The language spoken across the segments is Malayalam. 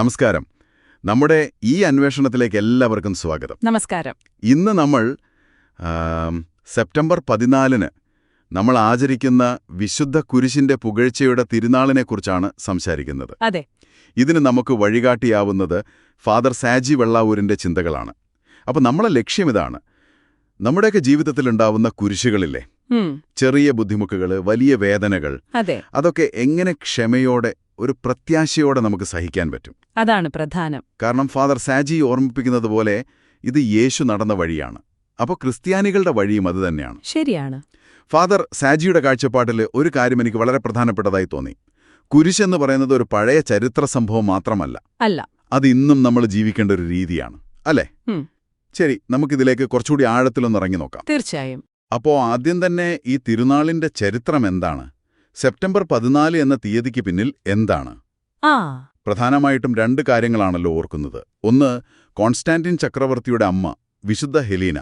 നമസ്കാരം. നമ്മുടെ ഈ അന്വേഷണത്തിലേക്ക് എല്ലാവർക്കും സ്വാഗതം. നമസ്കാരം. ഇന്ന് നമ്മൾ സെപ്റ്റംബർ പതിനാലിന് നമ്മൾ ആചരിക്കുന്ന വിശുദ്ധ കുരിശിന്റെ പുകഴ്ചയുടെ തിരുനാളിനെക്കുറിച്ചാണ് സംസാരിക്കുന്നത്. അതെ. ഇതിന് നമുക്ക് വഴികാട്ടിയാവുന്നത് ഫാദർ സാജി വെള്ളാവൂരിന്റെ ചിന്തകളാണ്. അപ്പോൾ നമ്മളെ ലക്ഷ്യം ഇതാണ്. നമ്മുടെയൊക്കെ ജീവിതത്തിലുണ്ടാവുന്ന കുരിശുകളില്ലേ? ചെറിയ ബുദ്ധിമുട്ടുകൾ വലിയ വേദനകൾ. അതെ. അതൊക്കെ എങ്ങനെ ക്ഷമയോടെ ഒരു പ്രത്യാശയോടെ നമുക്ക് സഹിക്കാൻ പറ്റും. അതാണ് പ്രധാനം. കാരണം ഫാദർ സാജി ഓർമ്മിപ്പിക്കുന്നത് പോലെ ഇത് യേശു നടന്ന വഴിയാണ്. അപ്പോൾ ക്രിസ്ത്യാനികളുടെ വഴിയും അത് തന്നെയാണ്. ശരിയാണ്. ഫാദർ സാജിയുടെ കാഴ്ചപ്പാട്ടിൽ ഒരു കാര്യം എനിക്ക് വളരെ പ്രധാനപ്പെട്ടതായി തോന്നി. കുരിശെന്ന് പറയുന്നത് ഒരു പഴയ ചരിത്ര സംഭവം മാത്രമല്ല. അല്ല. അത് ഇന്നും നമ്മൾ ജീവിക്കേണ്ട ഒരു രീതിയാണ്. അല്ലേ. ശരി നമുക്കിതിലേക്ക് കുറച്ചുകൂടി ആഴത്തിലൊന്ന് ഇറങ്ങി നോക്കാം. തീർച്ചയായും. അപ്പോൾ ആദ്യം തന്നെ ഈ തിരുനാളിന്റെ ചരിത്രം എന്താണ്? സെപ്റ്റംബർ പതിനാല് എന്ന തീയതിക്ക് പിന്നിൽ എന്താണ്? ആ. പ്രധാനമായിട്ടും രണ്ട് കാര്യങ്ങളാണല്ലോ ഓർക്കുന്നത്. ഒന്ന് കോൺസ്റ്റാന്റിൻ ചക്രവർത്തിയുടെ അമ്മ വിശുദ്ധ ഹെലീന.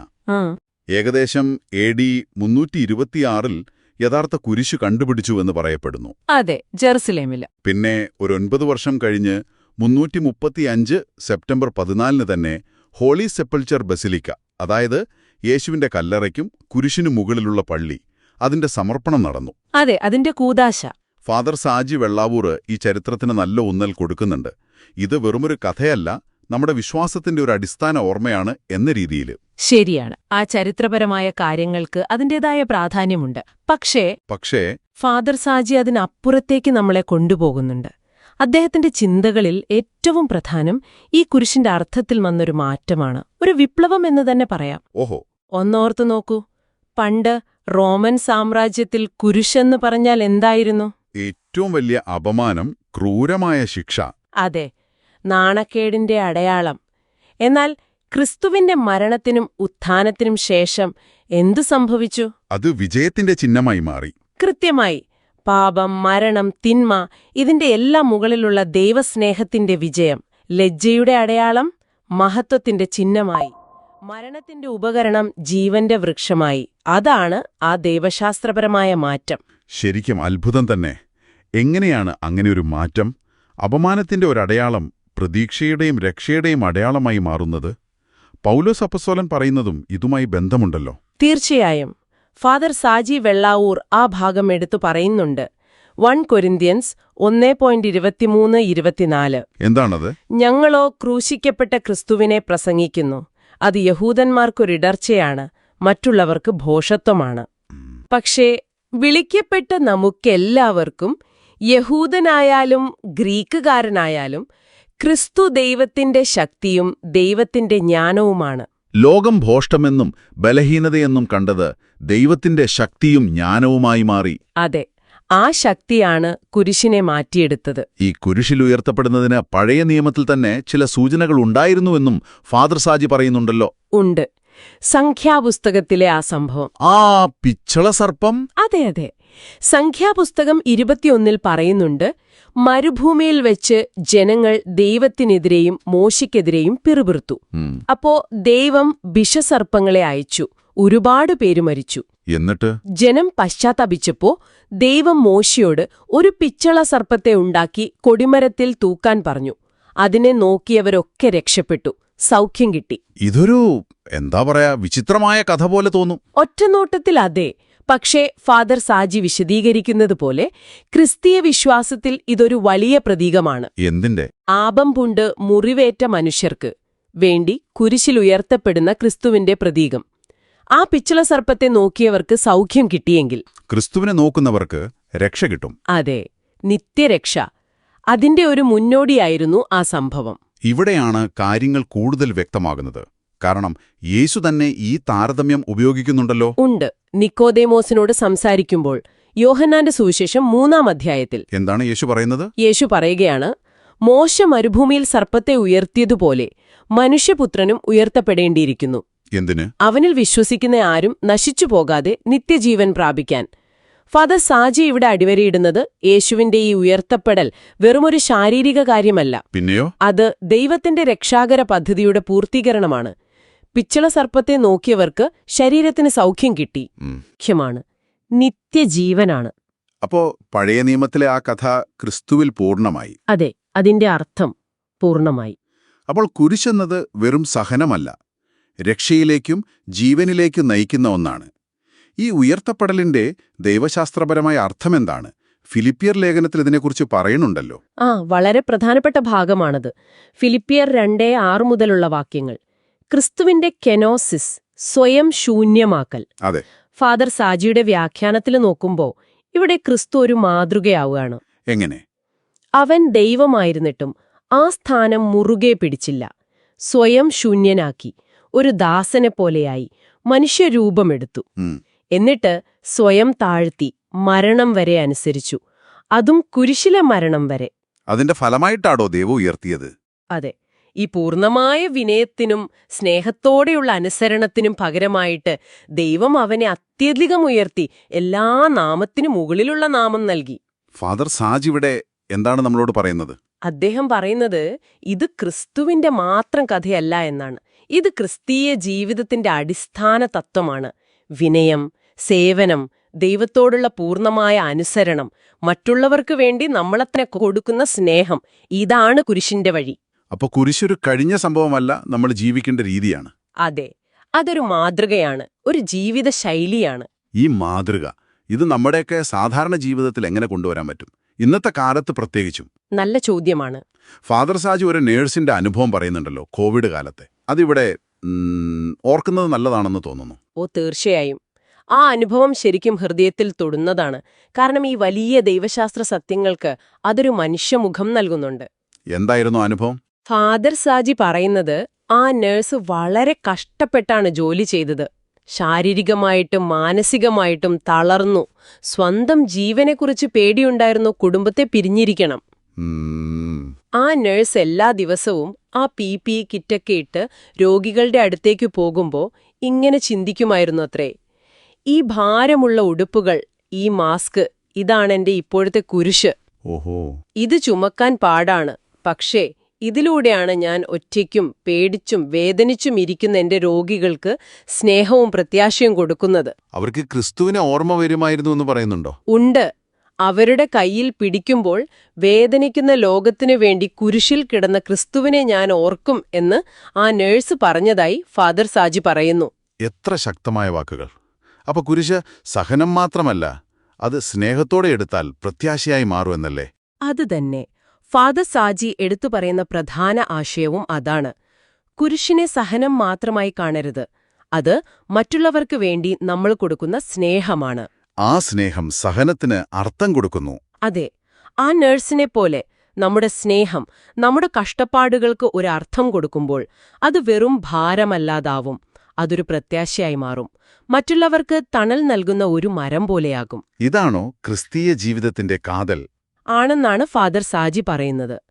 ഏകദേശം എ ഡി മുന്നൂറ്റി ഇരുപത്തിയാറിൽ യഥാർത്ഥ കുരിശു കണ്ടുപിടിച്ചുവെന്ന് പറയപ്പെടുന്നു. അതെ ജെറുസലേമിൽ പിന്നെ ഒരു ഒൻപത് വർഷം കഴിഞ്ഞ് മുന്നൂറ്റി മുപ്പത്തിയഞ്ച് സെപ്റ്റംബർ പതിനാലിന് തന്നെ ഹോളി സെപ്പൾച്ചർ ബസിലിക്ക അതായത് യേശുവിന്റെ കല്ലറയ്ക്കും കുരിശിനു മുകളിലുള്ള പള്ളി അതിന്റെ സമർപ്പണം നടന്നു. അതെ അതിന്റെ കൂതാശ ഫാദർ സാജി വെള്ളാവൂർ ഈ ചരിത്രത്തിന് നല്ല ഊന്നൽ കൊടുക്കുന്നുണ്ട്. ഇത് വെറുമൊരു കഥയല്ല നമ്മുടെ വിശ്വാസത്തിന്റെ ഒരു അടിസ്ഥാന ഓർമ്മയാണ് എന്ന രീതിയിൽ ശരിയാണ്. ആ ചരിത്രപരമായ കാര്യങ്ങൾക്ക് അതിന്റേതായ പ്രാധാന്യമുണ്ട്. പക്ഷേ പക്ഷേ ഫാദർ സാജി അതിനപ്പുറത്തേക്ക് നമ്മളെ കൊണ്ടുപോകുന്നുണ്ട്. അദ്ദേഹത്തിന്റെ ചിന്തകളിൽ ഏറ്റവും പ്രധാനം ഈ കുരിശിന്റെ അർത്ഥത്തിൽ വന്നൊരു മാറ്റമാണ്. ഒരു വിപ്ലവം എന്ന് തന്നെ പറയാം. ഓഹോ. ഒന്നോർത്തു നോക്കൂ. പണ്ട് റോമൻ സാമ്രാജ്യത്തിൽ കുരിശെന്ന് പറഞ്ഞാൽ എന്തായിരുന്നു? ഏറ്റവും വലിയ അപമാനം ക്രൂരമായ ശിക്ഷ. അതെ നാണക്കേടിന്റെ അടയാളം. എന്നാൽ ക്രിസ്തുവിന്റെ മരണത്തിനും ഉത്ഥാനത്തിനും ശേഷം എന്തു സംഭവിച്ചു? അത് വിജയത്തിന്റെ ചിഹ്നമായി മാറി. കൃത്യമായി പാപം മരണം തിന്മ ഇതിന്റെ എല്ലാം മുകളിലുള്ള ദൈവസ്നേഹത്തിന്റെ വിജയം ലജ്ജയുടെ അടയാളം മഹത്വത്തിന്റെ ചിഹ്നമായി. മരണത്തിന്റെ ഉപകരണം ജീവന്റെ വൃക്ഷമായി. അതാണ് ആ ദൈവശാസ്ത്രപരമായ മാറ്റം. ശരിക്കും അത്ഭുതം തന്നെ. എങ്ങനെയാണ് അങ്ങനെയൊരു മാറ്റം? അപമാനത്തിന്റെ ഒരടയാളം പ്രതീക്ഷയുടെയും രക്ഷയുടെയും അടയാളമായി മാറുന്നത്? പൗലോസ് അപ്പസോലൻ പറയുന്നതും ഇതുമായി ബന്ധമുണ്ടല്ലോ. തീർച്ചയായും. ഫാദർ സാജി വെള്ളാവൂർ ആ ഭാഗം എടുത്തു പറയുന്നുണ്ട്. വൺ കൊരിന്ത്യൻസ് ഒന്നേ പോയിന്റ് ഇരുപത്തിമൂന്ന് ഇരുപത്തിനാല്. എന്താണത്? ഞങ്ങളോ ക്രൂശിക്കപ്പെട്ട ക്രിസ്തുവിനെ പ്രസംഗിക്കുന്നു. അത് യഹൂദന്മാർക്കൊരിടർച്ചയാണ് മറ്റുള്ളവർക്ക് ഭോഷത്വമാണ്. പക്ഷേ വിളിക്കപ്പെട്ട നമുക്കെല്ലാവർക്കും യഹൂദനായാലും ഗ്രീക്കുകാരനായാലും ക്രിസ്തു ദൈവത്തിന്റെ ശക്തിയും ദൈവത്തിന്റെ ജ്ഞാനവുമാണ്. ലോകം ഭോഷ്ടമെന്നും ബലഹീനതയെന്നും കണ്ടത് ദൈവത്തിന്റെ ശക്തിയും ജ്ഞാനവുമായി മാറി. അതെ ആ ശക്തിയാണ് കുരിശിനെ മാറ്റിയെടുത്തത്. ഈ കുരിശിൽ കുരിശിലുയർത്തപ്പെടുന്നതിന് പഴയ നിയമത്തിൽ തന്നെ ചില സൂചനകൾ ഉണ്ടായിരുന്നുവെന്നും ഫാദർ സാജി പറയുന്നുണ്ടല്ലോ. ഉണ്ട്. സംഖ്യാപുസ്തകത്തിലെ ആ സംഭവം. ആ പിച്ചള സർപ്പം? അതെ അതെ. സംഖ്യാപുസ്തകം ഇരുപത്തിയൊന്നിൽ പറയുന്നുണ്ട് മരുഭൂമിയിൽ വെച്ച് ജനങ്ങൾ ദൈവത്തിനെതിരെയും മോശയ്ക്കെതിരെയും പിറുപിറുത്തു. അപ്പോ ദൈവം വിഷസർപ്പങ്ങളെ അയച്ചു. ഒരുപാട് പേര് മരിച്ചു. എന്നിട്ട്? ജനം പശ്ചാത്തപിച്ചപ്പോ ദൈവം മോശയോട് ഒരു പിച്ചള സർപ്പത്തെ ഉണ്ടാക്കി കൊടിമരത്തിൽ തൂക്കാൻ പറഞ്ഞു. അതിനെ നോക്കിയവരൊക്കെ രക്ഷപ്പെട്ടു. സൗഖ്യം കിട്ടി. ഇതൊരു എന്താ പറയാ വിചിത്രമായ കഥ പോലെ തോന്നും. ഒറ്റനോട്ടത്തിൽ അതെ. പക്ഷേ ഫാദർ സാജി വിശദീകരിക്കുന്നത് പോലെ ക്രിസ്തീയ വിശ്വാസത്തിൽ ഇതൊരു വലിയ പ്രതീകമാണ്. എന്തിന്റെ? ആപം പുണ്ട് മുറിവേറ്റ മനുഷ്യർക്ക് വേണ്ടി കുരിശിലുയർത്തപ്പെടുന്ന ക്രിസ്തുവിന്റെ പ്രതീകം. ആ പിച്ചള സർപ്പത്തെ നോക്കിയവർക്ക് സൗഖ്യം കിട്ടിയെങ്കിൽ. ക്രിസ്തുവിനെ നോക്കുന്നവർക്ക് രക്ഷ കിട്ടും. അതെ നിത്യരക്ഷ. അതിന്റെ ഒരു മുന്നോടിയായിരുന്നു ആ സംഭവം. ഇവിടെയാണ് കാര്യങ്ങൾ കൂടുതൽ വ്യക്തമാകുന്നത്. കാരണം യേശു തന്നെ ഈ താരതമ്യം ഉപയോഗിക്കുന്നുണ്ടല്ലോ. ഉണ്ട്. നിക്കോദേമോസിനോട് സംസാരിക്കുമ്പോൾ യോഹന്നാന്റെ സുവിശേഷം മൂന്നാം അധ്യായത്തിൽ. എന്താണ് യേശു പറയുന്നത്? യേശു പറയുകയാണ് മോശ മരുഭൂമിയിൽ സർപ്പത്തെ ഉയർത്തിയതുപോലെ മനുഷ്യപുത്രനും ഉയർത്തപ്പെടേണ്ടിയിരിക്കുന്നു. എന്തിന്? അവനിൽ വിശ്വസിക്കുന്ന ആരും നശിച്ചു പോകാതെ നിത്യജീവൻ പ്രാപിക്കാൻ. ഫാദർ സാജി ഇവിടെ അടിവരയിടുന്നത് യേശുവിന്റെ ഈ ഉയർത്തപ്പെടൽ വെറുമൊരു ശാരീരിക കാര്യമല്ല. പിന്നെയോ? അത് ദൈവത്തിന്റെ രക്ഷാകര പദ്ധതിയുടെ പൂർത്തീകരണമാണ്. പിച്ചള സർപ്പത്തെ നോക്കിയവർക്ക് ശരീരത്തിന് സൗഖ്യം കിട്ടി. മുഖ്യമാണ് നിത്യജീവനാണ്. അപ്പോ പഴയ നിയമത്തിലെ ആ കഥ ക്രിസ്തുവിൽ പൂർണമായി. അതെ അതിന്റെ അർത്ഥം പൂർണമായി. അപ്പോൾ കുരിശെന്നത് വെറും സഹനമല്ല. രക്ഷയിലേക്കും ജീവനിലേക്കും നയിക്കുന്ന ഒന്നാണ്. ഈ ഉയർത്തപ്പെടലിന്റെ ദൈവശാസ്ത്രപരമായ അർത്ഥമെന്താണ്? ഫിലിപ്പിയർ ലേഖനത്തിൽ ഇതിനെക്കുറിച്ച് പറയുന്നുണ്ടല്ലോ. ആ വളരെ പ്രധാനപ്പെട്ട ഭാഗമാണത്. ഫിലിപ്പിയർ രണ്ടേ ആറ് മുതലുള്ള വാക്യങ്ങൾ. ക്രിസ്തുവിന്റെ കെനോസിസ് സ്വയം ശൂന്യമാക്കൽ. അതെ. ഫാദർ സാജിയുടെ വ്യാഖ്യാനത്തിൽ നോക്കുമ്പോൾ ഇവിടെ ക്രിസ്തു ഒരു മാതൃകയാവുകയാണ്. എങ്ങനെ? അവൻ ദൈവമായിരുന്നിട്ടും ആ സ്ഥാനം മുറുകെ പിടിച്ചില്ല. സ്വയം ശൂന്യനാക്കി. ഒരു ദാസനെ പോലെയായി മനുഷ്യരൂപമെടുത്തു. എന്നിട്ട് സ്വയം താഴ്ത്തി മരണം വരെ അനുസരിച്ചു. അതും കുരിശിലെ മരണം വരെ. അതിന്റെ ഫലമായിട്ടാണോ ദൈവം ഉയർത്തിയത്? അതെ. ഈ പൂർണമായ വിനയത്തിനും സ്നേഹത്തോടെയുള്ള അനുസരണത്തിനും പകരമായിട്ട് ദൈവം അവനെ അത്യധികം ഉയർത്തി എല്ലാ നാമത്തിനു മുകളിലുള്ള നാമം നൽകി. ഫാദർ സാജ് ഇവിടെ എന്താണ് നമ്മളോട് പറയുന്നത്? അദ്ദേഹം പറയുന്നത് ഇത് ക്രിസ്തുവിന്റെ മാത്രം കഥയല്ല എന്നാണ്. ഇത് ക്രിസ്തീയ ജീവിതത്തിന്റെ അടിസ്ഥാന തത്വമാണ്. വിനയം സേവനം ദൈവത്തോടുള്ള പൂർണമായ അനുസരണം മറ്റുള്ളവർക്ക് വേണ്ടി നമ്മളത്തിനെ കൊടുക്കുന്ന സ്നേഹം ഇതാണ് കുരിശിന്റെ വഴി. അപ്പൊ കുരിശൊരു കഴിഞ്ഞ സംഭവമല്ല നമ്മൾ ജീവിക്കേണ്ട രീതിയാണ്. അതെ അതൊരു മാതൃകയാണ് ഒരു ജീവിത ശൈലിയാണ്. ഈ മാതൃക ഇത് നമ്മുടെയൊക്കെ സാധാരണ ജീവിതത്തിൽ എങ്ങനെ കൊണ്ടുവരാൻ പറ്റും? ഇന്നത്തെ കാലത്ത് പ്രത്യേകിച്ചും. നല്ല ചോദ്യമാണ്. ഫാദർ സാജു ഒരു നേഴ്സിന്റെ അനുഭവം പറയുന്നുണ്ടല്ലോ കോവിഡ് കാലത്തെ. അതിവിടെ ഓർക്കുന്നത് നല്ലതാണെന്ന് തോന്നുന്നു. ഓ തീർച്ചയായും. ആ അനുഭവം ശരിക്കും ഹൃദയത്തിൽ തൊടുന്നതാണ്. കാരണം ഈ വലിയ ദൈവശാസ്ത്ര സത്യങ്ങൾക്ക് അതൊരു മനുഷ്യമുഖം നൽകുന്നുണ്ട്. എന്തായിരുന്നു അനുഭവം? ഫാദർ സാജി പറയുന്നത് ആ നേഴ്സ് വളരെ കഷ്ടപ്പെട്ടാണ് ജോലി ചെയ്തത്. ശാരീരികമായിട്ടും മാനസികമായിട്ടും തളർന്നു. സ്വന്തം ജീവനെക്കുറിച്ച് പേടിയുണ്ടായിരുന്നു കുടുംബത്തെ പിരിഞ്ഞിരിക്കണം. ആ നഴ്സ് എല്ലാ ദിവസവും ആ പി പി കിറ്റൊക്കെ ഇട്ട് രോഗികളുടെ അടുത്തേക്ക് പോകുമ്പോൾ ഇങ്ങനെ ചിന്തിക്കുമായിരുന്നു അത്രേ ഈ ഭാരമുള്ള ഉടുപ്പുകൾ ഈ മാസ്ക് ഇതാണെന്റെ ഇപ്പോഴത്തെ കുരിശ്. ഓഹോ. ഇത് ചുമക്കാൻ പാടാണ്. പക്ഷേ ഇതിലൂടെയാണ് ഞാൻ ഒറ്റയ്ക്കും പേടിച്ചും വേദനിച്ചും ഇരിക്കുന്ന എന്റെ രോഗികൾക്ക് സ്നേഹവും പ്രത്യാശയും കൊടുക്കുന്നത്. അവർക്ക് ക്രിസ്തുവിനെ ഓർമ്മ വരുമായിരുന്നു എന്ന് പറയുന്നുണ്ടോ? ഉണ്ട്. അവരുടെ കയ്യിൽ പിടിക്കുമ്പോൾ വേദനിക്കുന്ന ലോകത്തിനു വേണ്ടി കുരിശിൽ കിടന്ന ക്രിസ്തുവിനെ ഞാൻ ഓർക്കും എന്ന് ആ നേഴ്സ് പറഞ്ഞതായി ഫാദർ സാജി പറയുന്നു. എത്ര ശക്തമായ വാക്കുകൾ. അപ്പൊ കുരിശ് സഹനം മാത്രമല്ല അത് സ്നേഹത്തോടെ എടുത്താൽ പ്രത്യാശയായി മാറുമെന്നല്ലേ അത് തന്നെ. ഫാദർ സാജി എടുത്തുപറയുന്ന പ്രധാന ആശയവും അതാണ്. കുരിശിനെ സഹനം മാത്രമായി കാണരുത്. അത് മറ്റുള്ളവർക്ക് വേണ്ടി നമ്മൾ കൊടുക്കുന്ന സ്നേഹമാണ്. ആ സ്നേഹം സഹനത്തിന് അർത്ഥം കൊടുക്കുന്നു. അതെ. ആ നേഴ്സിനെ പോലെ നമ്മുടെ സ്നേഹം നമ്മുടെ കഷ്ടപ്പാടുകൾക്ക് ഒരു അർത്ഥം കൊടുക്കുമ്പോൾ അത് വെറും ഭാരമല്ലാതാവും. അതൊരു പ്രത്യാശയായി മാറും. മറ്റുള്ളവർക്ക് തണൽ നൽകുന്ന ഒരു മരം പോലെയാകും. ഇതാണോ ക്രിസ്തീയ ജീവിതത്തിന്റെ കാതൽ? ആണെന്നാണ് ഫാദർ സാജി പറയുന്നത്.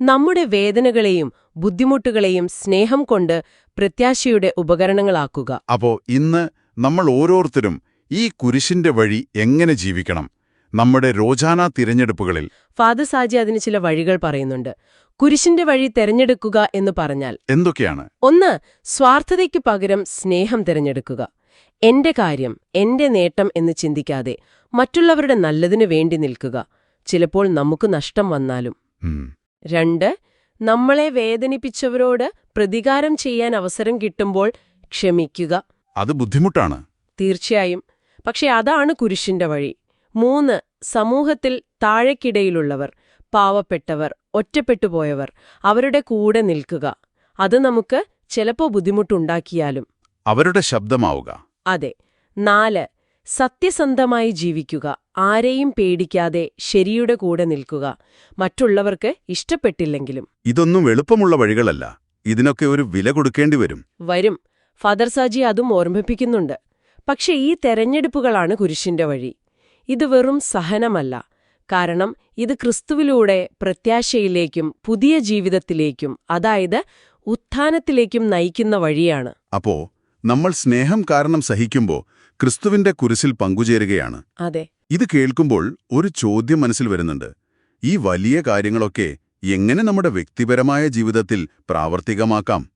നമ്മുടെ വേദനകളെയും ബുദ്ധിമുട്ടുകളെയും സ്നേഹം കൊണ്ട് പ്രത്യാശയുടെ ഉപകരണങ്ങളാക്കുക. അപ്പോ ഇന്ന് നമ്മൾ ഓരോരുത്തരും ഈ കുരിശിന്റെ വഴി എങ്ങനെ ജീവിക്കണം? നമ്മുടെ രോജാന തിരഞ്ഞെടുപ്പുകളിൽ. ഫാദർ സാജി അതിന് ചില വഴികൾ പറയുന്നുണ്ട്. കുരിശിന്റെ വഴി തെരഞ്ഞെടുക്കുക എന്ന് പറഞ്ഞാൽ. എന്തൊക്കെയാണ്? ഒന്ന് സ്വാർത്ഥതയ്ക്ക് പകരം സ്നേഹം തിരഞ്ഞെടുക്കുക. എന്റെ കാര്യം എന്റെ നേട്ടം എന്ന് ചിന്തിക്കാതെ മറ്റുള്ളവരുടെ നല്ലതിനു വേണ്ടി നിൽക്കുക. ചിലപ്പോൾ നമുക്ക് നഷ്ടം വന്നാലും. രണ്ട് നമ്മളെ വേദനിപ്പിച്ചവരോട് പ്രതികാരം ചെയ്യാൻ അവസരം കിട്ടുമ്പോൾ ക്ഷമിക്കുക. അത് ബുദ്ധിമുട്ടാണ്. തീർച്ചയായും. പക്ഷെ അതാണ് കുരിശിന്റെ വഴി. മൂന്ന് സമൂഹത്തിൽ താഴെക്കിടയിലുള്ളവർ പാവപ്പെട്ടവർ ഒറ്റപ്പെട്ടുപോയവർ അവരുടെ കൂടെ നിൽക്കുക. അത് നമുക്ക് ചിലപ്പോ ബുദ്ധിമുട്ടുണ്ടാക്കിയാലും. അവരുടെ ശബ്ദമാവുക. അതെ. നാല് സത്യസന്ധമായി ജീവിക്കുക ആരെയും പേടിക്കാതെ ശരിയുടെ കൂടെ നിൽക്കുക മറ്റുള്ളവർക്ക് ഇഷ്ടപ്പെട്ടില്ലെങ്കിലും. ഇതൊന്നും എളുപ്പമുള്ള വഴികളല്ല. ഇതിനൊക്കെ ഒരു വില കൊടുക്കേണ്ടി വരും. വരും. ഫാദർ സാജി അതും ഓർമ്മിപ്പിക്കുന്നുണ്ട്. പക്ഷെ ഈ തെരഞ്ഞെടുപ്പുകളാണ് കുരിശിന്റെ വഴി. ഇത് വെറും സഹനമല്ല. കാരണം ഇത് ക്രിസ്തുവിലൂടെ പ്രത്യാശയിലേക്കും പുതിയ ജീവിതത്തിലേക്കും അതായത് ഉത്ഥാനത്തിലേക്കും നയിക്കുന്ന വഴിയാണ്. അപ്പോ നമ്മൾ സ്നേഹം കാരണം സഹിക്കുമ്പോൾ ക്രിസ്തുവിന്റെ കുരിശിൽ പങ്കുചേരുകയാണ്. അതെ. ഇത് കേൾക്കുമ്പോൾ ഒരു ചോദ്യം മനസ്സിൽ വരുന്നുണ്ട്. ഈ വലിയ കാര്യങ്ങളൊക്കെ എങ്ങനെ നമ്മുടെ വ്യക്തിപരമായ ജീവിതത്തിൽ പ്രാവർത്തികമാക്കാം?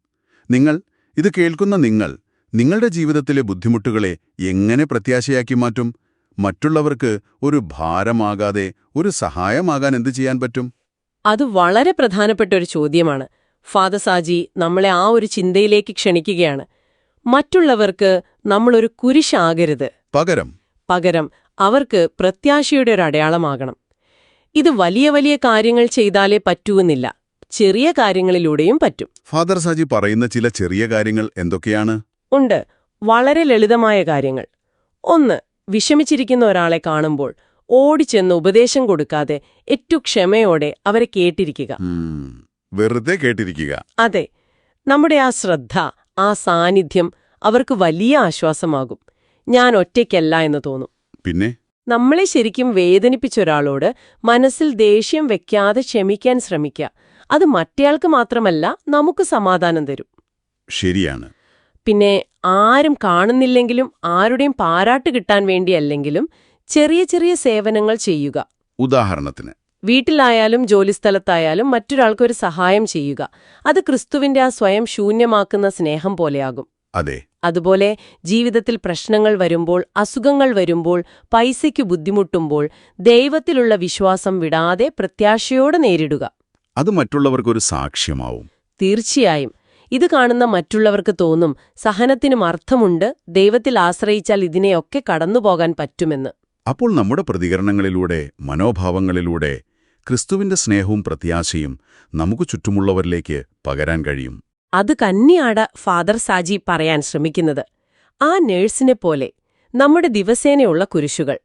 നിങ്ങൾ ഇത് കേൾക്കുന്ന നിങ്ങൾ നിങ്ങളുടെ ജീവിതത്തിലെ ബുദ്ധിമുട്ടുകളെ എങ്ങനെ പ്രത്യാശയാക്കി മാറ്റും? മറ്റുള്ളവർക്ക് ഒരു ഭാരമാകാതെ ഒരു സഹായമാകാൻ എന്തു ചെയ്യാൻ പറ്റും? അത് വളരെ പ്രധാനപ്പെട്ട ഒരു ചോദ്യമാണ്. ഫാദർ സാജി നമ്മളെ ആ ഒരു ചിന്തയിലേക്ക് ക്ഷണിക്കുകയാണ്. മറ്റുള്ളവർക്ക് നമ്മളൊരു കുരിശാകരുത്. പകരം. പകരം അവർക്ക് പ്രത്യാശയുടെ ഒരു അടയാളമാകണം. ഇത് വലിയ വലിയ കാര്യങ്ങൾ ചെയ്താലേ പറ്റൂന്നില്ല ചെറിയ കാര്യങ്ങളിലൂടെയും പറ്റും. ഫാദർ സാജി പറയുന്ന ചില ചെറിയ കാര്യങ്ങൾ എന്തൊക്കെയാണ്? ഉണ്ട്. വളരെ ലളിതമായ കാര്യങ്ങൾ. ഒന്ന് വിഷമിച്ചിരിക്കുന്ന ഒരാളെ കാണുമ്പോൾ ഓടിച്ചെന്ന് ഉപദേശം കൊടുക്കാതെ ഏറ്റവും ക്ഷമയോടെ അവരെ കേട്ടിരിക്കുക. വെറുതെ കേട്ടിരിക്കുക. അതെ. നമ്മുടെ ആ ശ്രദ്ധ ആ സാന്നിധ്യം അവർക്ക് വലിയ ആശ്വാസമാകും. ഞാൻ ഒറ്റയ്ക്കല്ല എന്ന് തോന്നും. പിന്നെ? നമ്മളെ ശരിക്കും വേദനിപ്പിച്ച ഒരാളോട് മനസ്സിൽ ദേഷ്യം വെക്കാതെ ക്ഷമിക്കാൻ ശ്രമിക്കുക. അത് മറ്റേയാൾക്ക് മാത്രമല്ല നമുക്ക് സമാധാനം തരും. ശരിയാണ്. പിന്നെ ആരും കാണുന്നില്ലെങ്കിലും ആരുടെയും പാരാട്ട് കിട്ടാൻ വേണ്ടിയല്ലെങ്കിലും ചെറിയ ചെറിയ സേവനങ്ങൾ ചെയ്യുക. ഉദാഹരണത്തിന് വീട്ടിലായാലും ജോലിസ്ഥലത്തായാലും മറ്റൊരാൾക്കൊരു സഹായം ചെയ്യുക. അത് ക്രിസ്തുവിന്റെ ആ സ്വയം ശൂന്യമാക്കുന്ന സ്നേഹം പോലെയാകും. അതെ. അതുപോലെ ജീവിതത്തിൽ പ്രശ്നങ്ങൾ വരുമ്പോൾ അസുഖങ്ങൾ വരുമ്പോൾ പൈസയ്ക്ക് ബുദ്ധിമുട്ടുമ്പോൾ ദൈവത്തിലുള്ള വിശ്വാസം വിടാതെ പ്രത്യാശയോടെ നേരിടുക. അത് മറ്റുള്ളവർക്കൊരു സാക്ഷ്യമാവും. തീർച്ചയായും. ഇത് കാണുന്ന മറ്റുള്ളവർക്ക് തോന്നും സഹനത്തിനും അർത്ഥമുണ്ട് ദൈവത്തിൽ ആശ്രയിച്ചാൽ ഇതിനെയൊക്കെ കടന്നുപോകാൻ പറ്റുമെന്ന്. അപ്പോൾ നമ്മുടെ പ്രതികരണങ്ങളിലൂടെ മനോഭാവങ്ങളിലൂടെ ക്രിസ്തുവിന്റെ സ്നേഹവും പ്രത്യാശയും നമുക്ക് ചുറ്റുമുള്ളവരിലേക്ക് പകരാൻ കഴിയും. അത് കന്നിയാട ഫാദർ സാജി പറയാൻ ശ്രമിക്കുന്നത്. ആ നേഴ്സിനെ പോലെ നമ്മുടെ ദിവസേനയുള്ള കുരിശുകൾ.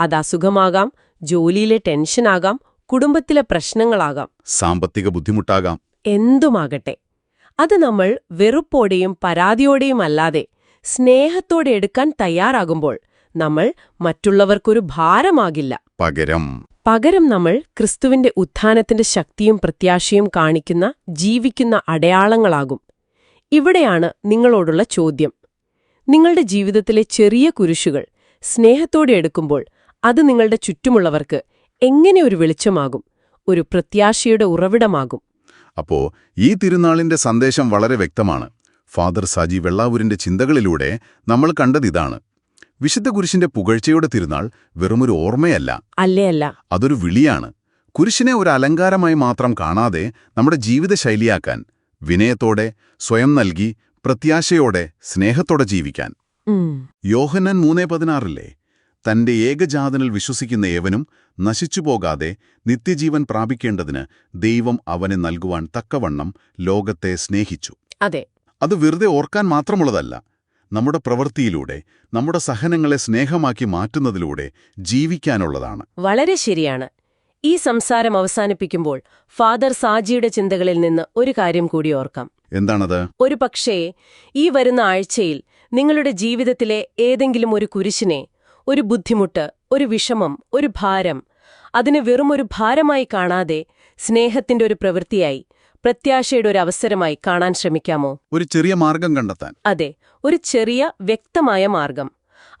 അത് അസുഖമാകാം ജോലിയിലെ ടെൻഷനാകാം കുടുംബത്തിലെ പ്രശ്നങ്ങളാകാം. സാമ്പത്തിക ബുദ്ധിമുട്ടാകാം. എന്തുമാകട്ടെ. അത് നമ്മൾ വെറുപ്പോടെയും പരാതിയോടെയും അല്ലാതെ സ്നേഹത്തോടെ എടുക്കാൻ തയ്യാറാകുമ്പോൾ നമ്മൾ മറ്റുള്ളവർക്കൊരു ഭാരമാകില്ല. പകരം. പകരം നമ്മൾ ക്രിസ്തുവിന്റെ ഉത്ഥാനത്തിന്റെ ശക്തിയും പ്രത്യാശയും കാണിക്കുന്ന ജീവിക്കുന്ന അടയാളങ്ങളാകും. ഇവിടെയാണ് നിങ്ങളോടുള്ള ചോദ്യം. നിങ്ങളുടെ ജീവിതത്തിലെ ചെറിയ കുരിശുകൾ സ്നേഹത്തോടെ എടുക്കുമ്പോൾ അത് നിങ്ങളുടെ ചുറ്റുമുള്ളവർക്ക് എങ്ങനെ ഒരു വെളിച്ചമാകും? ഒരു പ്രത്യാശയുടെ ഉറവിടമാകും. അപ്പോ ഈ തിരുനാളിന്റെ സന്ദേശം വളരെ വ്യക്തമാണ്. ഫാദർ സാജി വെള്ളാവൂരിന്റെ ചിന്തകളിലൂടെ നമ്മൾ കണ്ടതിതാണ് വിശുദ്ധ കുരിശിന്റെ പുകഴ്ചയുടെ തിരുനാൾ വെറുമൊരു ഓർമ്മയല്ല. അല്ലേ അല്ല അതൊരു വിളിയാണ്. കുരിശിനെ ഒരു അലങ്കാരമായി മാത്രം കാണാതെ നമ്മുടെ ജീവിതശൈലിയാക്കാൻ വിനയത്തോടെ സ്വയം നൽകി പ്രത്യാശയോടെ സ്നേഹത്തോടെ ജീവിക്കാൻ. യോഹനൻ മൂന്നേ പതിനാറില്ലേ? തന്റെ ഏകജാതനിൽ വിശ്വസിക്കുന്ന ഏവനും നശിച്ചുപോകാതെ നിത്യജീവൻ പ്രാപിക്കേണ്ടതിന് ദൈവം അവനെ നൽകുവാൻ തക്കവണ്ണം ലോകത്തെ സ്നേഹിച്ചു. അതെ. അത് വെറുതെ ഓർക്കാൻ മാത്രമുള്ളതല്ല നമ്മുടെ പ്രവൃത്തിയിലൂടെ നമ്മുടെ സഹനങ്ങളെ സ്നേഹമാക്കി മാറ്റുന്നതിലൂടെ ജീവിക്കാനുള്ളതാണ്. വളരെ ശരിയാണ്. ഈ സംസാരം അവസാനിപ്പിക്കുമ്പോൾ ഫാദർ സാജിയുടെ ചിന്തകളിൽ നിന്ന് ഒരു കാര്യം കൂടി ഓർക്കാം. എന്താണത്? ഒരു പക്ഷേ ഈ വരുന്ന ആഴ്ചയിൽ നിങ്ങളുടെ ജീവിതത്തിലെ ഏതെങ്കിലും ഒരു കുരിശിനെ ഒരു ബുദ്ധിമുട്ട് ഒരു വിഷമം ഒരു ഭാരം അതിനെ വെറുമൊരു ഭാരമായി കാണാതെ സ്നേഹത്തിന്റെ ഒരു പ്രവൃത്തിയായി പ്രത്യാശയുടെ ഒരു അവസരമായി കാണാൻ ശ്രമിക്കാമോ? ഒരു ചെറിയ മാർഗം കണ്ടെത്താൻ. അതെ ഒരു ചെറിയ വ്യക്തമായ മാർഗം.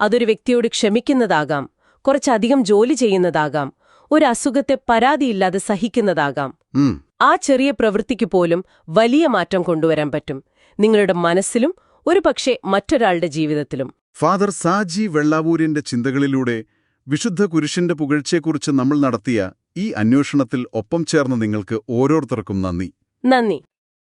അതൊരു വ്യക്തിയോട് ക്ഷമിക്കുന്നതാകാം കുറച്ചധികം ജോലി ചെയ്യുന്നതാകാം ഒരു അസുഖത്തെ പരാതിയില്ലാതെ സഹിക്കുന്നതാകാം. ആ ചെറിയ പ്രവൃത്തിക്ക് പോലും വലിയ മാറ്റം കൊണ്ടുവരാൻ പറ്റും. നിങ്ങളുടെ മനസ്സിലും ഒരു പക്ഷേ മറ്റൊരാളുടെ ജീവിതത്തിലും. ഫാദർ സാജി വെള്ളാവൂരിന്റെ ചിന്തകളിലൂടെ വിശുദ്ധ കുരിശിന്റെ പുകഴ്ചയെക്കുറിച്ച് നമ്മൾ നടത്തിയ ഈ അന്വേഷണത്തിൽ ഒപ്പം ചേർന്ന നിങ്ങൾക്ക് ഓരോരുത്തർക്കും നന്ദി. നന്ദി